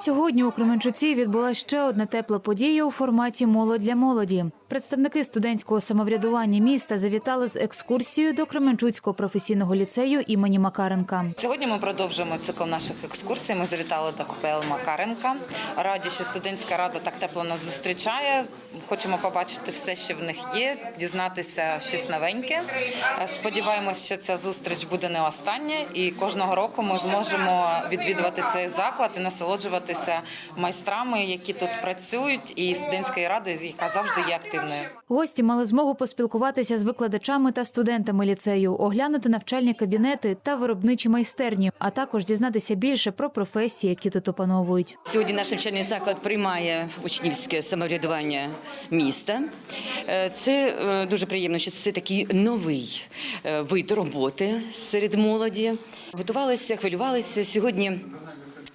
Сьогодні у Кременчуці відбулася ще одна тепла подія у форматі Молодь для молоді. Представники студентського самоврядування міста завітали з екскурсією до Кременчуцького професійного ліцею імені Макаренка. Сьогодні ми продовжуємо цикл наших екскурсій. Ми завітали до КПЛ Макаренка. Раді, що студентська рада так тепло нас зустрічає. Хочемо побачити все, що в них є, дізнатися щось новеньке. Сподіваємось, що ця зустріч буде не остання, і кожного року ми зможемо відвідувати цей заклад і насолоджуватися майстрами, які тут працюють, і студентською радою, яка завжди є активною. Гості мали змогу поспілкуватися з викладачами та студентами ліцею, оглянути навчальні кабінети та виробничі майстерні, а також дізнатися більше про професії, які тут опановують. Сьогодні наш навчальний заклад приймає учнівське самоврядування міста. Е, Це е, дуже приємно, що це такий новий е, вид роботи серед молоді. Готувалися, хвилювалися. Сьогодні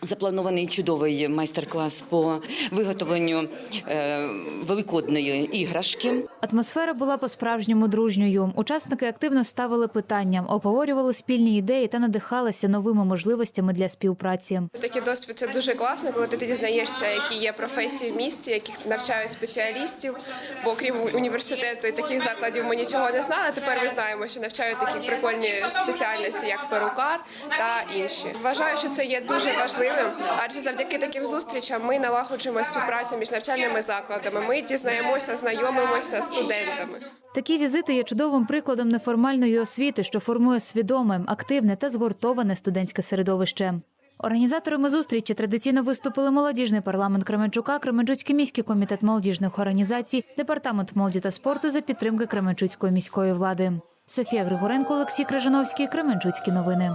запланований чудовий майстер-клас по виготовленню е, великодної іграшки. Атмосфера була по-справжньому дружньою. Учасники активно ставили питання, обговорювали спільні ідеї та надихалися новими можливостями для співпраці. Такий досвід це дуже класно, коли ти дізнаєшся, які є професії в місті, яких навчають спеціалістів. Бо окрім університету і таких закладів ми нічого не знали. Тепер ми знаємо, що навчають такі прикольні спеціальності, як перукар та інші. Вважаю, що це є дуже важливим, адже завдяки таким зустрічам ми налагоджуємо співпрацю між навчальними закладами. Ми дізнаємося, знайомимося студентами. Такі візити є чудовим прикладом неформальної освіти, що формує свідоме, активне та згуртоване студентське середовище. Організаторами зустрічі традиційно виступили молодіжний парламент Кременчука, Кременчуцький міський комітет молодіжних організацій, департамент молоді та спорту за підтримки Кременчуцької міської влади. Софія Григоренко, Олексій Крижановський, Кременчуцькі новини.